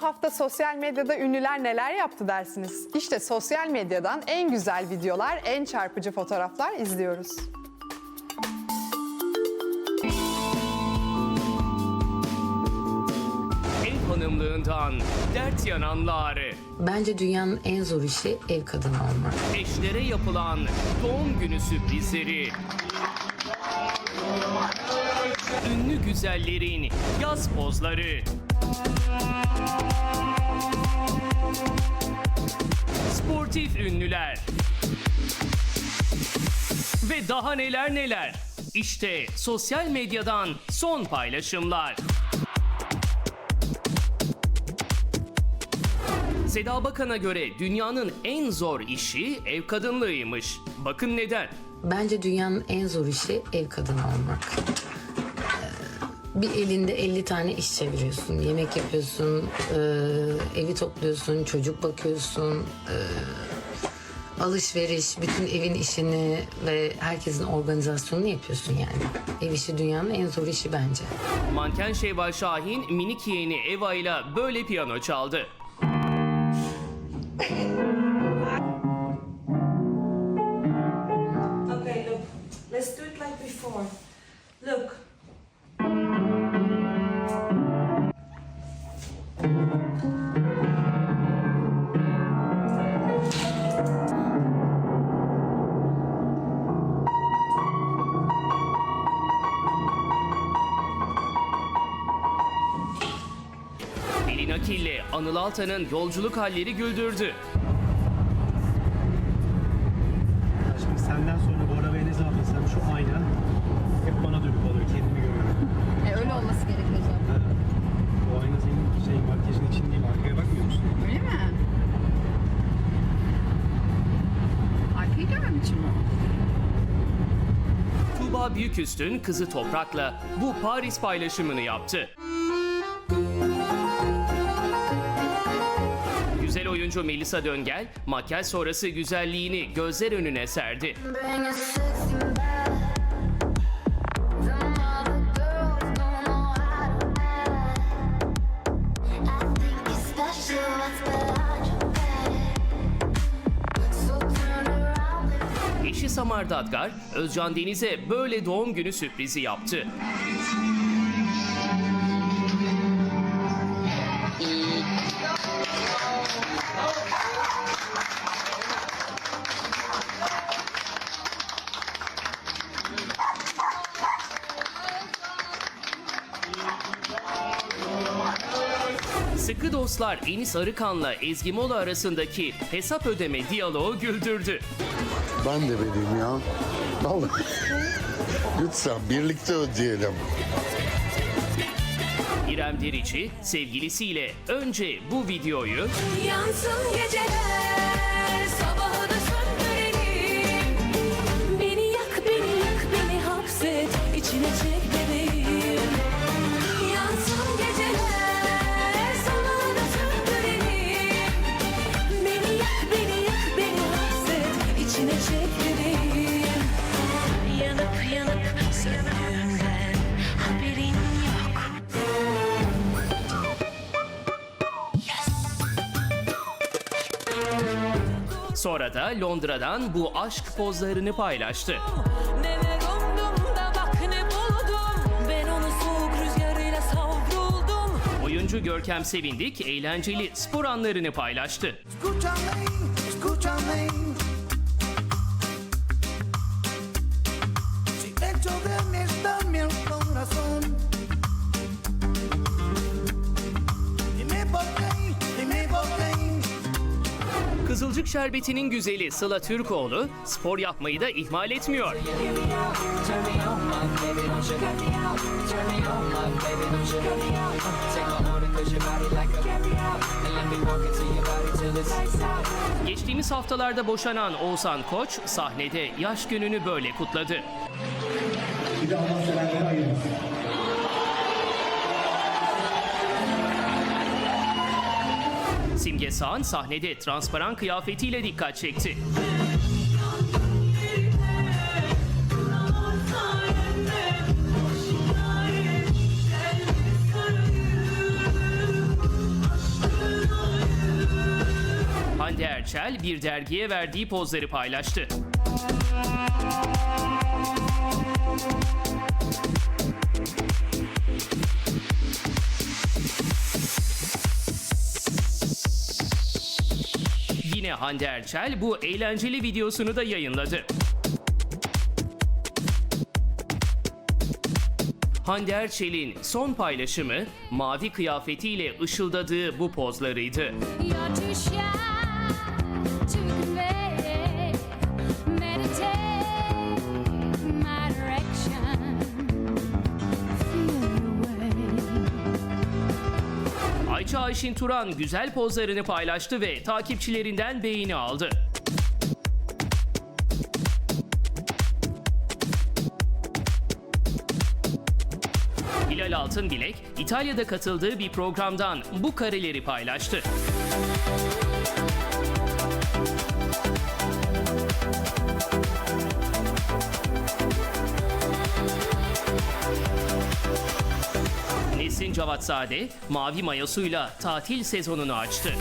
Bu hafta sosyal medyada ünlüler neler yaptı dersiniz? İşte sosyal medyadan en güzel videolar, en çarpıcı fotoğraflar izliyoruz. Ev hanımlığından dert yananlar, Bence dünyanın en zor işi ev kadını olmak. eşlere yapılan doğum günü sürprizleri, ünlü güzellerin yaz pozları, sportif ünlüler ve daha neler neler. İşte sosyal medyadan son paylaşımlar. Seda Bakan'a göre dünyanın en zor işi ev kadınlığıymış. Bakın neden? Bence dünyanın en zor işi ev kadını olmak. Bir elinde 50 tane iş çeviriyorsun. Yemek yapıyorsun, e, evi topluyorsun, çocuk bakıyorsun, e, alışveriş, bütün evin işini ve herkesin organizasyonunu yapıyorsun yani. Ev işi dünyanın en zor işi bence. Manken Şevval Şahin minik yeğeni Eva ile böyle piyano çaldı. Okay, look. Let's do it like before. Look. Pelin Akil'le Anıl Altan'ın yolculuk halleri güldürdü. Şimdi senden sonra bu arabayı ne zaman desem şu ayna hep bana dönüp alıyor. Kendimi görüyorum. E, öyle olması gerekiyor zaten. Bu ayna senin şey makyajın için değil. Arkaya bakmıyor musun? Öyle mi? Arkayı görmem için mi? Tuğba Büyüküstün kızı Toprak'la bu Paris paylaşımını yaptı. Oyuncu Melisa Döngel, makyaj sonrası güzelliğini gözler önüne serdi. Eşi Samar Dadgar, Özcan Deniz'e böyle doğum günü sürprizi yaptı. Sıkı dostlar Enis Arıkan'la Ezgi Mola arasındaki hesap ödeme diyaloğu güldürdü. Ben de vereyim ya. Vallahi. Lütfen birlikte ödeyelim. İrem Derici sevgilisiyle önce bu videoyu Yansın geceler sonra da Londra'dan bu aşk pozlarını paylaştı. Neler umdum da bak ne buldum Ben onu soğuk rüzgarıyla savruldum Oyuncu Görkem Sevindik eğlenceli spor anlarını paylaştı. Escúchame, escúchame. Kızılcık Şerbeti'nin güzeli Sıla Türkoğlu spor yapmayı da ihmal etmiyor. Geçtiğimiz haftalarda boşanan Oğuzhan Koç sahnede yaş gününü böyle kutladı. Bir de. Simge Sağan sahnede transparan kıyafetiyle dikkat çekti. Hande Erçel bir dergiye verdiği pozları paylaştı. Yine Hande Erçel bu eğlenceli videosunu da yayınladı. Hande Erçel'in son paylaşımı mavi kıyafetiyle ışıldadığı bu pozlarıydı. You're too Ayça Ayşin Turan güzel pozlarını paylaştı ve takipçilerinden beğeni aldı. Hilal Altınbilek, İtalya'da katıldığı bir programdan bu kareleri paylaştı. Nesin Cavatzade, mavi mayosuyla tatil sezonunu açtı.